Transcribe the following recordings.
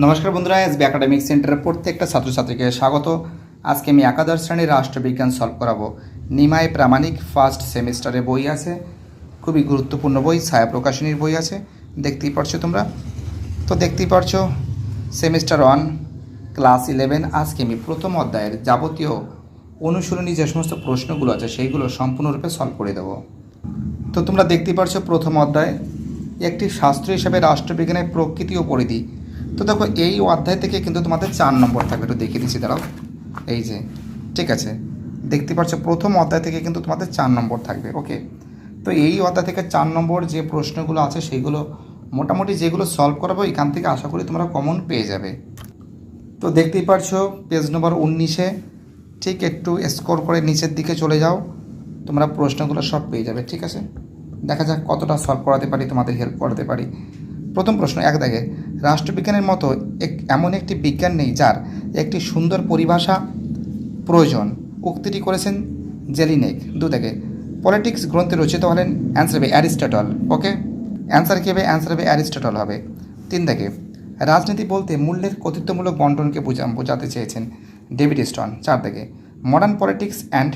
নমস্কার বন্ধুরা SB academic সেন্টারের প্রত্যেকটা ছাত্রছাত্রীকে স্বাগত। আজকে আমি একাদশ শ্রেণির রাষ্ট্রবিজ্ঞান সলভ করাবো। নিমায় প্রামাণিক ফার্স্ট সেমিস্টারে বই আছে, খুবই গুরুত্বপূর্ণ বই, ছায়া প্রকাশনীর বই আছে, দেখতেই পারছ তোমরা? তো দেখতেই পারছ সেমিস্টার ওয়ান ক্লাস ইলেভেন আজকে আমি প্রথম অধ্যায়ের যাবতীয় অনুশীলনী যে সমস্ত প্রশ্নগুলো আছে, সেইগুলো সম্পূর্ণরূপে সলভ করে দেবো। তো তোমরা দেখতেই পারছ প্রথম অধ্যায়, একটি শাস্ত্র হিসাবে রাষ্ট্রবিজ্ঞানের প্রকৃতি ও পরিধি তো দেখো, এই অধ্যায় থেকে কিন্তু তোমাদের চার নম্বর থাকবে। একটু দেখিয়ে দিচ্ছি, দাঁড়াও। এই যে, ঠিক আছে। দেখতে পাচ্ছ, প্রথম অধ্যায় থেকে কিন্তু তোমাদের চার নম্বর থাকবে, ওকে? তো এই অধ্যায় থেকে চার নম্বর যে প্রশ্নগুলো আছে সেইগুলো মোটামুটি যেগুলো সলভ করাবো, এখান থেকে আশা করি তোমরা কমন পেয়ে যাবে। তো দেখতেই পারছ পেজ নম্বর উনিশে, ঠিক একটু স্কোর করে নিচের দিকে চলে যাও, তোমরা প্রশ্নগুলো সব পেয়ে যাবে, ঠিক আছে? দেখা যাক কতটা সলভ করাতে পারি, তোমাদের হেল্প করাতে পারি। প্রথম প্রশ্ন, এক দেখে রাষ্ট্রবিজ্ঞানের মতো এক, এমন একটি বিজ্ঞান নেই যার একটি সুন্দর পরিভাষা প্রয়োজন। উক্তিটি করেছেন জেলিনেক। দু দেখে পলিটিক্স গ্রন্থে রচিত হলেন অ্যান্সার হবে অ্যারিস্টটল। ওকে? অ্যান্সার কী হবে? অ্যান্সার হবে অ্যারিস্টটল হবে। তিন দেখে রাজনীতি বলতে মূল্যের কর্তৃত্বমূলক বন্টনকে বোঝা, বোঝাতে চেয়েছেন ডেভিড স্টন। চার দেখে মডার্ন পলিটিক্স অ্যান্ড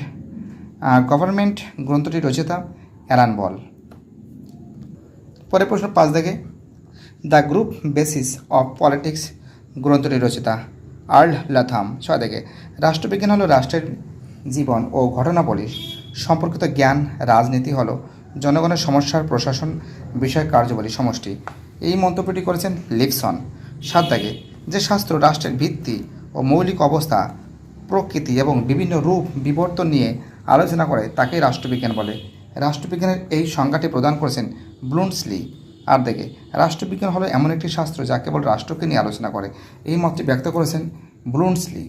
গভর্নমেন্ট গ্রন্থটি রচিতা অ্যালান বল। পরের প্রশ্ন পাঁচ দেখে the group basis of politics গ্রন্থটি রচিতা আর্ল লাথাম। ছয় দেখে রাষ্ট্রবিজ্ঞান হলো রাষ্ট্রের জীবন ও ঘটনাবলী। সম্পর্কিত জ্ঞান, রাজনীতি হলো জনগণের সমস্যার প্রশাসন বিষয় কার্যবলী সমষ্টি। এই মন্তব্যটি করেছেন লিপসন। সাত দাগে যে শাস্ত্র রাষ্ট্রের ভিত্তি ও মৌলিক অবস্থা, প্রকৃতি এবং বিভিন্ন রূপ বিবর্তন নিয়ে আলোচনা করে, তাকেই রাষ্ট্রবিজ্ঞান বলে। রাষ্ট্রবিজ্ঞানের এই সংজ্ঞাটি প্রদান করেছেন ব্লুন্সলি আর দেখে, রাষ্ট্রবিজ্ঞান হলো এমন একটি শাস্ত্র যা কেবল রাষ্ট্রকে নিয়ে আলোচনা করে। এই মতটি ব্যক্ত করেছেন ব্লুন্সলি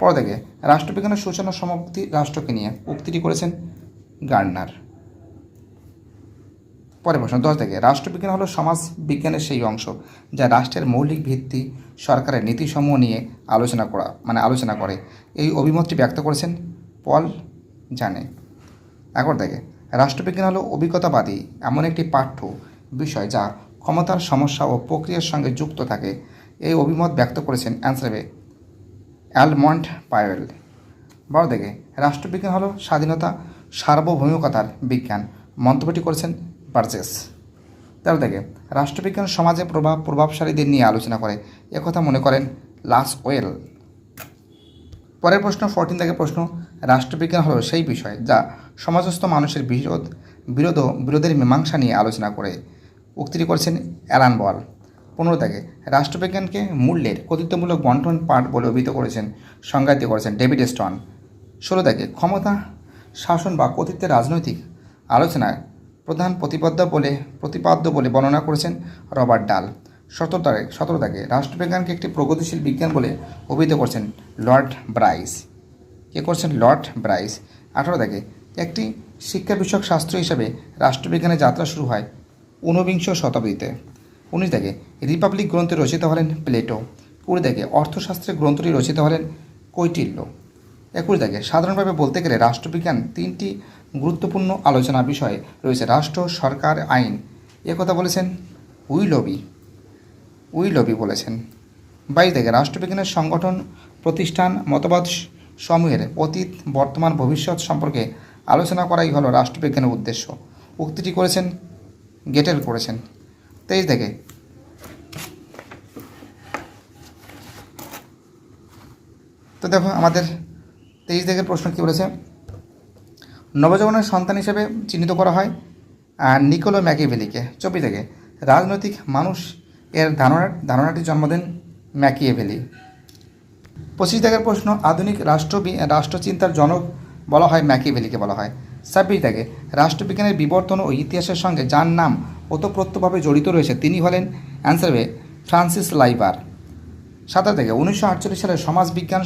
পর দেখে, রাষ্ট্রবিজ্ঞানের সূচনা সমাপ্তি রাষ্ট্রকে নিয়ে উক্তিটি করেছেন গার্নার। পরে প্রশ্ন, দশ থেকে রাষ্ট্রবিজ্ঞান হলো সমাজ বিজ্ঞানের সেই অংশ যা রাষ্ট্রের মৌলিক ভিত্তি, সরকারের নীতিসমূহ নিয়ে আলোচনা করা মানে আলোচনা করে। এই অভিমতটি ব্যক্ত করেছেন পল জানে। এখন দেখে রাষ্ট্রবিজ্ঞান হলো অভিজ্ঞতাবাদী, এমন একটি পাঠ্য বিষয় যা ক্ষমতার সমস্যা ও প্রক্রিয়ার সঙ্গে যুক্ত থাকে। এই অভিমত ব্যক্ত করেছেন অ্যান্সারবে অ্যালমন্ট পায়েল বারো দেখে রাষ্ট্রবিজ্ঞান হলো স্বাধীনতা সার্বভৌমিকতার বিজ্ঞান, মন্তব্যটি করেছেন বার্জেস। তার দেখে রাষ্ট্রবিজ্ঞান সমাজে প্রভাব প্রভাবশালীদের নিয়ে আলোচনা করে। একথা মনে করেন লাস ওয়েল। পরের প্রশ্ন, ফোরটিন থেকে প্রশ্ন, রাষ্ট্রবিজ্ঞান হলো সেই বিষয় যা সমাজস্থ মানুষের বিরোধ বিরোধ বিরোধের মীমাংসা নিয়ে আলোচনা করে। উক্তিটি করেছেন অ্যালান বল। পনেরো থেকে রাষ্ট্রবিজ্ঞানকে মূল্যের কর্তৃত্বমূলক বন্টন পাঠ বলে অভিহিত করেছেন, সংজ্ঞায়িত করেছেন ডেভিড স্টন। ষোলো থেকে ক্ষমতা, শাসন বা কর্তৃত্বের রাজনৈতিক আলোচনায় প্রধান প্রতিপাদ্য বলে প্রতিপাদ্য বলে বর্ণনা করেছেন রবার্ট ডাল। সতেরো তারিখ, সতেরো তারিখে রাষ্ট্রবিজ্ঞানকে একটি প্রগতিশীল বিজ্ঞান বলে অভিহিত করছেন লর্ড ব্রাইস। কে করছেন? Lord Bryce. আঠারো তারিখে একটি শিক্ষা বিষয়ক শাস্ত্র হিসাবে রাষ্ট্রবিজ্ঞানের যাত্রা শুরু হয় ঊনবিংশ শতাব্দীতে। উনিশ থেকে রিপাবলিক গ্রন্থে রচিত হলেন প্লেটো। কুড়ি থেকে অর্থশাস্ত্রের গ্রন্থটি রচিত হলেন কৈটিল্য। একুশ থেকে সাধারণভাবে বলতে গেলে রাষ্ট্রবিজ্ঞান তিনটি গুরুত্বপূর্ণ আলোচনা বিষয়ে রয়েছে রাষ্ট্র, সরকার, আইন। একথা বলেছেন উইলবি। উইলবি বলেছেন, বাইশ থেকে রাষ্ট্রবিজ্ঞানের সংগঠন, প্রতিষ্ঠান, মতবাদ সমূহের অতীত, বর্তমান, ভবিষ্যৎ সম্পর্কে আলোচনা করাই হলো রাষ্ট্রবিজ্ঞানের উদ্দেশ্য। উক্তিটি করেছেন, গেটেল করেছেন। তেইশ থেকে। তো দেখো, আমাদের তেইশ থেকে প্রশ্ন কী বলেছে? নবজগনের সন্তান হিসেবে চিহ্নিত করা হয় আর নিকোলো ম্যাকিভেলিকে চব্বিশ থেকে। রাজনৈতিক মানুষ এর ধারণা ধারণাটি জন্ম দেন ম্যাকিয়েভেলি। পঁচিশ দাগের প্রশ্ন, আধুনিক রাষ্ট্র রাষ্ট্রচিন্তার জনক বলা হয় ম্যাকিভেলিকে বলা হয়। ছাব্বিশ দাগে রাষ্ট্রবিজ্ঞানের বিবর্তন ও ইতিহাসের সঙ্গে যার নাম ওতপ্রোতভাবে জড়িত রয়েছে তিনি হলেন অ্যান্সারবে ফ্রান্সিস লাইবার। সাতাশ থেকে উনিশশো আটচল্লিশ সালে সমাজবিজ্ঞান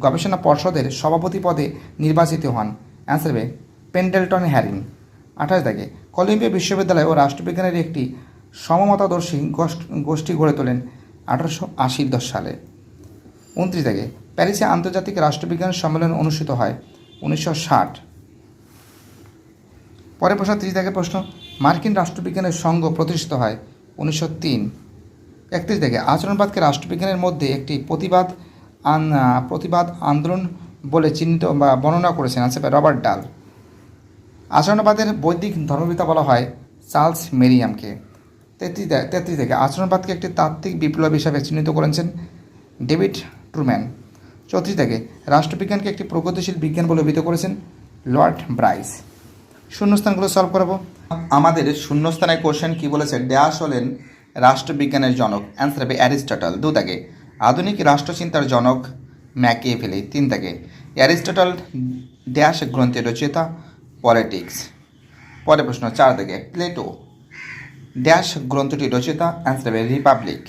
গবেষণা পর্ষদের সভাপতি পদে নির্বাচিত হন অ্যান্সারবে পেন্ডেলটন হ্যারিং। আঠাশ থেকে কলম্বিয়া বিশ্ববিদ্যালয় ও রাষ্ট্রবিজ্ঞানের একটি সমমতাদর্শী গোষ্ঠী গড়ে তোলেন আঠারোশো আশি দশ সালে। উনত্রিশ থেকে প্যারিসে আন্তর্জাতিক রাষ্ট্রবিজ্ঞান সম্মেলন অনুষ্ঠিত হয়। উনিশশো পরের প্রশ্ন ত্রিশ থেকে প্রশ্ন, মার্কিন রাষ্ট্রবিজ্ঞানের সংঘ প্রতিষ্ঠিত হয় উনিশশো তিন। একত্রিশ থেকে, আচরণবাদকে রাষ্ট্রবিজ্ঞানের মধ্যে একটি প্রতিবাদ আন প্রতিবাদ আন্দোলন বলে চিহ্নিত বা বর্ণনা করেছেন আছে রবার্ট ডাল। আচরণবাদের বৈদিক ধর্মবিদ্যা বলা হয় চার্লস মেরিয়ামকে। তেত্রিশ তেত্রিশ থেকে, আচরণবাদকে একটি তাত্ত্বিক বিপ্লব হিসাবে চিহ্নিত করেছেন ডেভিড ট্রুম্যান। চৌত্রিশ থেকে, রাষ্ট্রবিজ্ঞানকে একটি প্রগতিশীল বিজ্ঞান বলে অভিহিত করেছেন লর্ড ব্রাইস। শূন্যস্থানগুলো সলভ করাবো। আমাদের শূন্যস্থানের কোশ্চেন কি বলেছে? ড্যাশ হলেন রাষ্ট্রবিজ্ঞানের জনক। অ্যান্সার হবে অ্যারিস্টটল। দু থেকে, আধুনিক রাষ্ট্রচিন্তার জনক ম্যাকিয়েভেলি। তিন থেকে, অ্যারিস্টটল ড্যাশ গ্রন্থের রচয়িতা পলিটিক্স। পরের প্রশ্ন, চার থেকে, প্লেটো ড্যাশ গ্রন্থটি রচয়িতা অ্যান্সার হবে রিপাবলিক।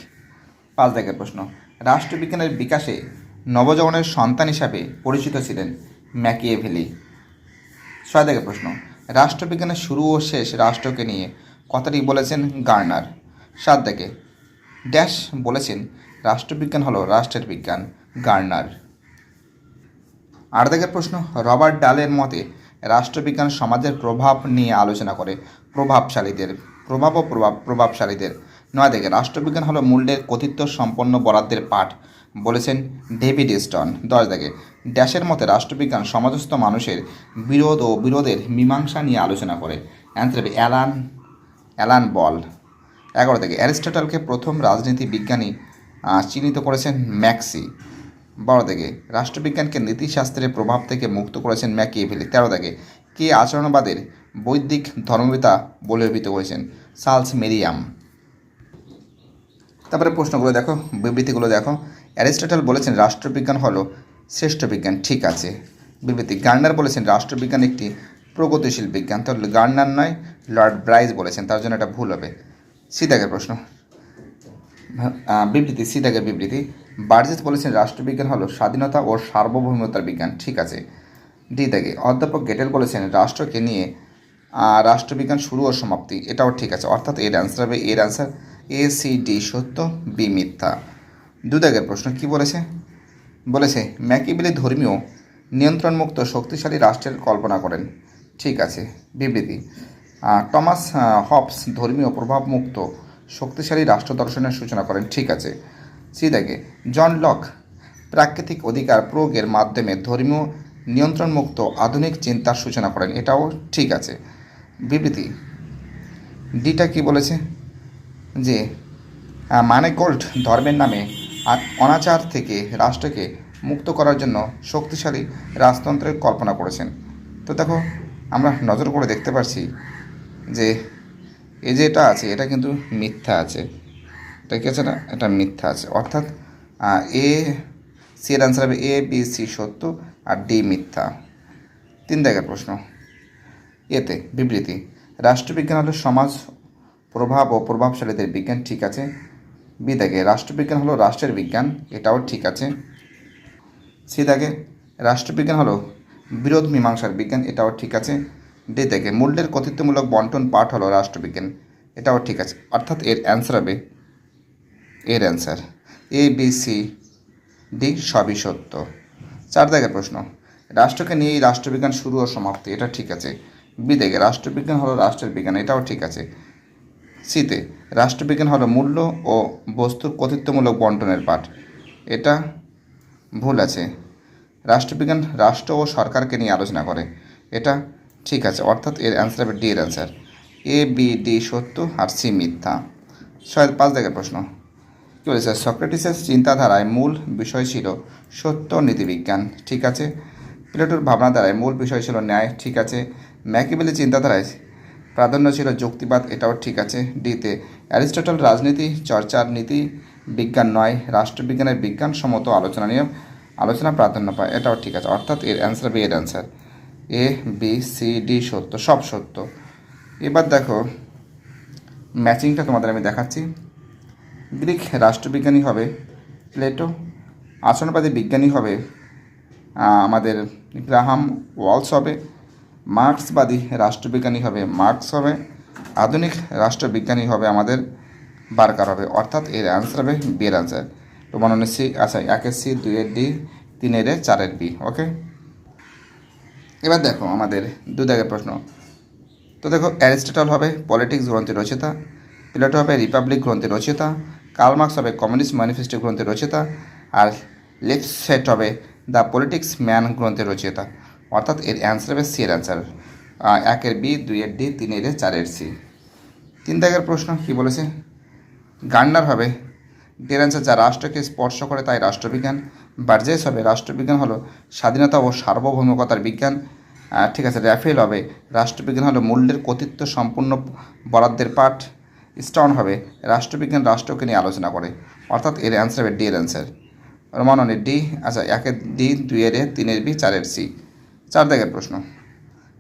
পাঁচ দাগের প্রশ্ন, রাষ্ট্রবিজ্ঞানের বিকাশে নবজগনের সন্তান হিসাবে পরিচিত ছিলেন ম্যাকিয়েভেলি। ছয় দাগের প্রশ্ন, রাষ্ট্রবিজ্ঞানের শুরু ও শেষ রাষ্ট্রকে নিয়ে কথাটি বলেছেন গার্নার। সাত দাগে ড্যাশ বলেছেন, রাষ্ট্রবিজ্ঞান হলো রাষ্ট্রের বিজ্ঞান, গার্নার। আট দাগের প্রশ্ন, রবার্ট ডালের মতে, রাষ্ট্রবিজ্ঞান সমাজের প্রভাব নিয়ে আলোচনা করে প্রভাবশালীদের, প্রভাব ও প্রভাব, প্রভাবশালীদের। নয় দিকে রাষ্ট্রবিজ্ঞান হলো মূল্যের কর্তৃত্ব সম্পন্ন বরাদ্দের পাঠ বলেছেন ডেভিড স্টন। দশ দাগে ড্যাশের মতে রাষ্ট্রবিজ্ঞান সমাজস্থ মানুষের বিরোধ ও বিরোধের মীমাংসা নিয়ে আলোচনা করে। অ্যান্সার হবে অ্যালান অ্যালান বল। এগারো থেকে অ্যারিস্টটলকে প্রথম রাজনীতি বিজ্ঞানী চিহ্নিত করেছেন ম্যাক্সি। বারো থেকে রাষ্ট্রবিজ্ঞানকে নীতিশাস্ত্রের প্রভাব থেকে মুক্ত করেছেন ম্যাকিয়েভেলি। তেরো থেকে কে আচরণবাদের বৈদিক ধর্মবিতা বলে অভিহিত করেছেন সার্লস মেরিয়াম। তারপরে প্রশ্নগুলো দেখো, বিবৃতিগুলো দেখো। অ্যারিস্টটল বলেছেন রাষ্ট্রবিজ্ঞান হলো শ্রেষ্ঠ বিজ্ঞান। ঠিক আছে। বিবৃতি। গার্নার বলেছেন রাষ্ট্রবিজ্ঞান একটি প্রগতিশীল বিজ্ঞান। তাহলে গার্নার নয়, লর্ড ব্রাইজ বলেছেন। তার জন্য এটা ভুল হবে। সিদাগের প্রশ্ন। বিবৃতি সিদাগের বিবৃতি। বার্জেস বলেছেন রাষ্ট্রবিজ্ঞান হলো স্বাধীনতা ও সার্বভৌমতার বিজ্ঞান। ঠিক আছে। ডি দাগে অধ্যাপক গেটেল বলেছেন রাষ্ট্রকে নিয়ে রাষ্ট্রবিজ্ঞান শুরু ও সমাপ্তি। এটাও ঠিক আছে। অর্থাৎ এর অ্যান্সার হবে, এর অ্যান্সার এ সি ডি সত্য বি মিথ্যা। দুদাগের প্রশ্ন, কি বলেছে? বলেছে ম্যাকিবেলি ধর্মীয়, নিয়ন্ত্রণমুক্ত, শক্তিশালী রাষ্ট্রের কল্পনা করেন। ঠিক আছে, বিবৃতি। টমাস হবস ধর্মীয় প্রভাবমুক্ত, শক্তিশালী রাষ্ট্র দর্শনের সূচনা করেন। ঠিক আছে। সিদাগে জন লক, প্রাকৃতিক অধিকার প্রয়োগের মাধ্যমে ধর্মীয় নিয়ন্ত্রণমুক্ত, আধুনিক চিন্তার সূচনা করেন। এটাও ঠিক আছে। বিবৃতি। ডিটা কি বলেছে? যে মানে গোল্ড ধর্মের নামে অনাচার থেকে রাষ্ট্রকে মুক্ত করার জন্য শক্তিশালী রাজতন্ত্রের কল্পনা করেছেন। তো দেখো, আমরা নজর করে দেখতে পাচ্ছি যে এই যে এটা আছে, এটা কিন্তু মিথ্যা আছে। এটা কি আছে না? এটা মিথ্যা আছে। অর্থাৎ এ, সি এর অ্যান্সার হবে এ, বি, সি সত্য আর ডি মিথ্যা। তিন দাগের প্রশ্ন। এতে বিবৃতি। রাষ্ট্রবিজ্ঞান হলো সমাজ প্রভাব ও প্রভাবশালীদের বিজ্ঞান ঠিক আছে বি দাগে রাষ্ট্রবিজ্ঞান হলো রাষ্ট্রের বিজ্ঞান, এটাও ঠিক আছে। সি দাগে রাষ্ট্রবিজ্ঞান হলো বিরোধ মীমাংসার বিজ্ঞান, এটাও ঠিক আছে। ডি দাগে মূল্যের কর্তৃত্বমূলক বন্টন পাঠ হলো রাষ্ট্রবিজ্ঞান, এটাও ঠিক আছে। অর্থাৎ এর অ্যান্সার হবে, এর answer A B C D সবই সত্য। চার দাগের প্রশ্ন, রাষ্ট্রকে নিয়েই রাষ্ট্রবিজ্ঞান শুরু ও সমাপ্তি, এটা ঠিক আছে। বি দাগে রাষ্ট্রবিজ্ঞান হলো রাষ্ট্রের বিজ্ঞান, এটাও ঠিক আছে। সিতে রাষ্ট্রবিজ্ঞান হলো মূল্য ও বস্তুর কর্তৃত্বমূলক বন্টনের পাঠ। এটা ভুল আছে। রাষ্ট্রবিজ্ঞান রাষ্ট্র ও সরকারকে নিয়ে আলোচনা করে। এটা ঠিক আছে, অর্থাৎ এর অ্যান্সার হবে ডি এর অ্যান্সার এ বি ডি সত্য আর সি মিথ্যা। ছয় পাঁচ দাগের প্রশ্ন। কী বলেছে? সক্রেটিসের চিন্তাধারায় মূল বিষয় ছিল সত্য নীতিবিজ্ঞান। ঠিক আছে? প্লেটোর ভাবনাধারায় মূল বিষয় ছিল ন্যায়। ঠিক আছে? ম্যাকিবেলি চিন্তাধারায় প্রাধান্য ছিল যুক্তিবাদ, এটাও ঠিক আছে ডিতে। অ্যারিস্টটল রাজনীতি, চর্চার নীতি, বিজ্ঞান নয়, রাষ্ট্রবিজ্ঞানের বিজ্ঞান বিজ্ঞানসম্মত আলোচনা নিয়ে আলোচনা প্রাধান্য পায়, এটাও ঠিক আছে। অর্থাৎ এর অ্যান্সার বি এর answer A B C D সত্য, সব সত্য। এবার দেখো ম্যাচিংটা তোমাদের আমি দেখাচ্ছি। গ্রিক রাষ্ট্রবিজ্ঞানী হবে প্লেটো আচরণবাদী বিজ্ঞানী হবে আমাদের গ্রাহাম ওয়ালস হবে। মার্ক্সবাদী রাষ্ট্রবিজ্ঞানী হবে মার্কস হবে, আধুনিক রাষ্ট্রবিজ্ঞানী হবে আমাদের বার্কার হবে। অর্থাৎ এর অ্যান্সার হবে বি এর অ্যান্সার তো মনে সি আচ্ছা একের সি দুইয়ের ডি তিনের এ চারের বি ওকে এবার দেখো আমাদের দু দাগের প্রশ্ন। তো দেখো, অ্যারিস্টটল হবে পলিটিক্স গ্রন্থের রচয়িতা প্লেটো হবে রিপাবলিক গ্রন্থের রচয়িতা কার্ল মার্কস হবে কমিউনিস্ট ম্যানিফেস্টো গ্রন্থের রচয়িতা আর লেফট হবে দ্য পলিটিক্স ম্যান গ্রন্থের রচয়িতা অর্থাৎ এর অ্যান্সার হবে সি এর অ্যান্সার একের বি দুইয়ের ডি তিনের এ চারের সি তিন দাগের প্রশ্ন, কি বলেছে? গান্ডার হবে। ডের অ্যান্সার যা রাষ্ট্রকে স্পর্শ করে তাই রাষ্ট্রবিজ্ঞান। বার্জেস হবে। রাষ্ট্রবিজ্ঞান হলো স্বাধীনতা ও সার্বভৌমিকতার বিজ্ঞান। ঠিক আছে, র্যাফেল হবে। রাষ্ট্রবিজ্ঞান হলো মূল্যের কর্তৃত্ব সম্পূর্ণ বরাদ্দের পাঠ। স্টন হবে। রাষ্ট্রবিজ্ঞান রাষ্ট্রকে নিয়ে আলোচনা করে। অর্থাৎ এর অ্যান্সার হবে ডি এর অ্যান্সার রমাননের ডি আচ্ছা একের ডি দুইয়ের এ তিনের বি চারের সি চার দাগের প্রশ্ন।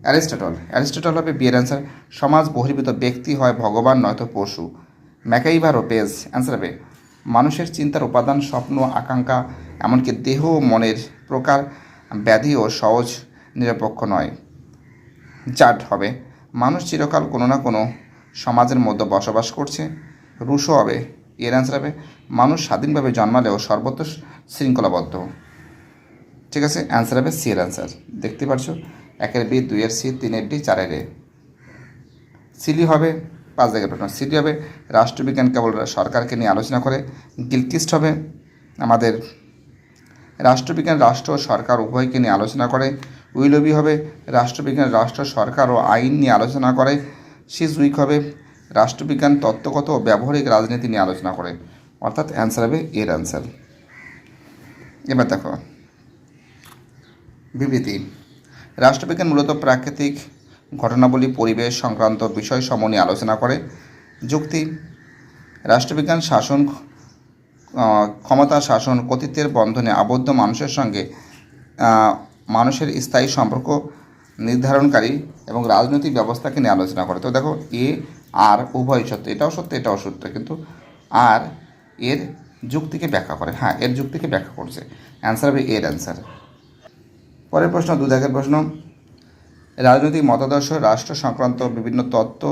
অ্যারিস্টটল। অ্যারিস্টটল হবে বিয়ের অ্যান্সার সমাজ বহির্ভূত ব্যক্তি হয় ভগবান, নয়তো পশু। ম্যাকাইভার ও পেজ অ্যান্সার হবে। মানুষের চিন্তার উপাদান, স্বপ্ন, আকাঙ্ক্ষা, এমনকি দেহ ও মনের প্রকার ব্যাধি ও সহজ নিরপেক্ষ নয়। জাট হবে। মানুষ চিরকাল কোনো না কোনো সমাজের মধ্যে বসবাস করছে। রুশো হবে। এর অ্যান্সার হবে, মানুষ স্বাধীনভাবে জন্মালেও সর্বত্র শৃঙ্খলাবদ্ধ। ঠিক আছে? অ্যান্সার হবে সি এর অ্যান্সার দেখতে পাচ্ছ একের বি দুইয়ের সি তিনের ডি চারের এ সিলি হবে পাঁচ জায়গায় প্রশ্ন। সিলি হবে রাষ্ট্রবিজ্ঞান কেবল সরকারকে নিয়ে আলোচনা করে। গিলকিস্ট হবে আমাদের রাষ্ট্রবিজ্ঞান, রাষ্ট্র ও সরকার উভয়কে নিয়ে আলোচনা করে। উইলবি হবে রাষ্ট্রবিজ্ঞান, রাষ্ট্র, সরকার ও আইন নিয়ে আলোচনা করে। সিজউইক হবে রাষ্ট্রবিজ্ঞান, তত্ত্বগত ও ব্যবহারিক রাজনীতি নিয়ে আলোচনা করে। অর্থাৎ অ্যান্সার হবে এর অ্যান্সার এবার দেখো বিবৃতি। রাষ্ট্রবিজ্ঞান মূলত প্রাকৃতিক ঘটনাবলী, পরিবেশ সংক্রান্ত বিষয় সমূহ নিয়ে আলোচনা করে। যুক্তি, রাষ্ট্রবিজ্ঞান শাসন ক্ষমতা শাসন, কর্তৃত্বের বন্ধনে আবদ্ধ মানুষের সঙ্গে মানুষের স্থায়ী সম্পর্ক নির্ধারণকারী এবং রাজনৈতিক ব্যবস্থাকে নিয়ে আলোচনা করে। তো দেখো, এ, আর, উভয় সত্য। এটাও সত্য এটাও সত্য। কিন্তু আর, এর যুক্তিকে ব্যাখ্যা করে। হ্যাঁ এর যুক্তিকে ব্যাখ্যা করছে। অ্যান্সার হবে এর অ্যান্সার পরের প্রশ্ন দু দাগের প্রশ্ন। রাজনৈতিক মতাদর্শ, রাষ্ট্র সংক্রান্ত বিভিন্ন তত্ত্ব,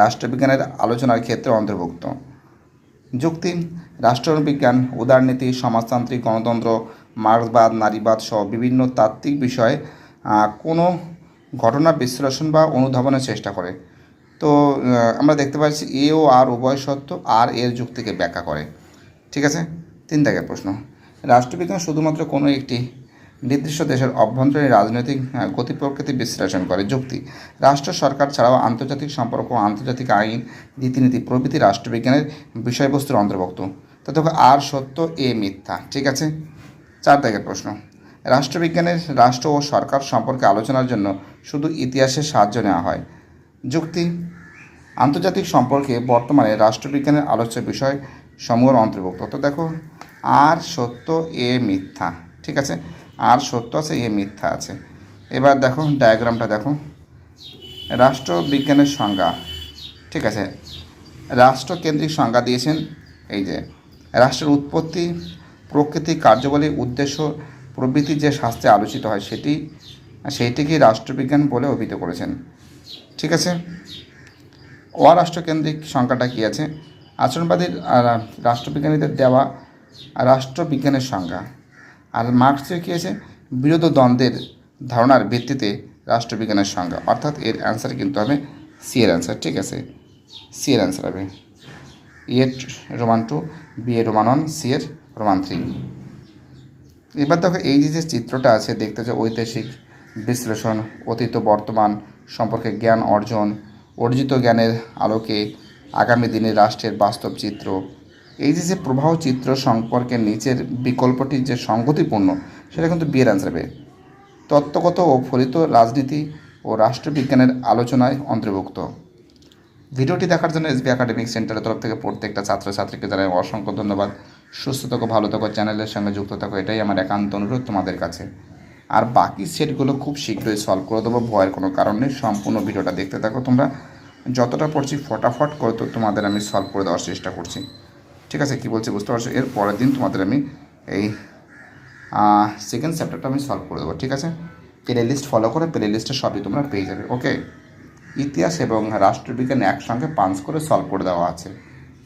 রাষ্ট্রবিজ্ঞানের আলোচনার ক্ষেত্রে অন্তর্ভুক্ত। যুক্তি, রাষ্ট্রবিজ্ঞান, উদারনীতি, সমাজতান্ত্রিক গণতন্ত্র, মার্ক্সবাদ, নারীবাদ সহ বিভিন্ন তাত্ত্বিক বিষয়ে কোনো ঘটনা বিশ্লেষণ বা অনুধাবনের চেষ্টা করে। তো আমরা দেখতে পাচ্ছি এ ও আর উভয় সত্য, আর এর যুক্তিকে ব্যাখ্যা করে। ঠিক আছে? তিন দাগের প্রশ্ন। রাষ্ট্রবিজ্ঞান শুধুমাত্র কোনো একটি নির্দিষ্ট দেশের অভ্যন্তরীণ রাজনৈতিক গতি প্রকৃতি বিশ্লেষণ করে যুক্তি। রাষ্ট্র, সরকার ছাড়াও আন্তর্জাতিক সম্পর্ক আন্তর্জাতিক আইন, রীতিনীতি, প্রভৃতি রাষ্ট্রবিজ্ঞানের বিষয়বস্তুর অন্তর্ভুক্ত। তো দেখো আর সত্য এ মিথ্যা, ঠিক আছে? চার দাগের প্রশ্ন। রাষ্ট্রবিজ্ঞানের, রাষ্ট্র ও সরকার সম্পর্কে আলোচনার জন্য শুধু ইতিহাসের সাহায্য নেওয়া হয়। যুক্তি। আন্তর্জাতিক সম্পর্কে বর্তমানে রাষ্ট্রবিজ্ঞানের আলোচ্য বিষয় সমূহের অন্তর্ভুক্ত। তো দেখো, আর সত্য এ মিথ্যা, ঠিক আছে? আর সত্য আছে, এ মিথ্যা আছে। এবার দেখো ডায়াগ্রামটা দেখো। রাষ্ট্রবিজ্ঞানের সংজ্ঞা, ঠিক আছে? রাষ্ট্রকেন্দ্রিক সংজ্ঞা দিয়েছেন, এই যে, রাষ্ট্রের উৎপত্তি, প্রকৃতি, কার্যবলী, উদ্দেশ্য, প্রভৃতি যে শাস্ত্রে আলোচিত হয় সেটি সেইটিকে রাষ্ট্রবিজ্ঞান বলে অভিহিত করেছেন, ঠিক আছে? অরাষ্ট্রকেন্দ্রিক সংখ্যাটা কী আছে? আচরণবাদীর রাষ্ট্রবিজ্ঞানীদের দেওয়া রাষ্ট্রবিজ্ঞানের সংজ্ঞা। আর মার্কসের কী আছে বিরোধ দ্বন্দ্বের ধারণার ভিত্তিতে রাষ্ট্রবিজ্ঞানের সংজ্ঞা। অর্থাৎ এর অ্যান্সার কিন্তু হবে সি এর অ্যান্সার ঠিক আছে? সি এর অ্যান্সার হবে। এর রোমান টু বি এর রোমান ওয়ান সি এর রোমান থ্রি এবার দেখো, এই যে যে চিত্রটা আছে, দেখতে যে ঐতিহাসিক বিশ্লেষণ, অতীত, বর্তমান সম্পর্কে জ্ঞান অর্জন, অর্জিত জ্ঞানের আলোকে আগামী দিনে রাষ্ট্রের বাস্তব চিত্র এই যে যে প্রবাহ চিত্র সম্পর্কে নিচের বিকল্পটি যে সংগতিপূর্ণ, সেটা কিন্তু বিয়ের অ্যান্সার হবে তত্ত্বগত ও ফলিত রাজনীতি ও রাষ্ট্রবিজ্ঞানের আলোচনায় অন্তর্ভুক্ত। ভিডিওটি দেখার জন্য এসবি একাডেমিক সেন্টারের তরফ থেকে প্রত্যেকটা ছাত্রছাত্রীকে জানাই অসংখ্য ধন্যবাদ। সুস্থ থাকো, ভালো থাকো চ্যানেলের সঙ্গে যুক্ত থাকো, এটাই আমার একান্ত অনুরোধ তোমাদের কাছে। আর বাকি সেটগুলো খুব শীঘ্রই সলভ করে দেবো, ভয়ের কোনো কারণ নেই, সম্পূর্ণ ভিডিওটা দেখতে থাকো তোমরা। যতটা পড়ছি, ফটাফট করে তো তোমাদের আমি সলভ করে দেওয়ার চেষ্টা করছি। ঠিক আছে, কি বলছে বুঝতে পারছ? এর পরের দিন তোমাদের আমি এই সেকেন্ড চ্যাপ্টারটা আমি সলভ করে দেবো, ঠিক আছে? প্লে লিস্ট ফলো করে প্লে লিস্টে সবই তোমরা পেয়ে যাবে ওকে ইতিহাস এবং রাষ্ট্রবিজ্ঞান একসঙ্গে পাঞ্চ করে সলভ করে দেওয়া আছে।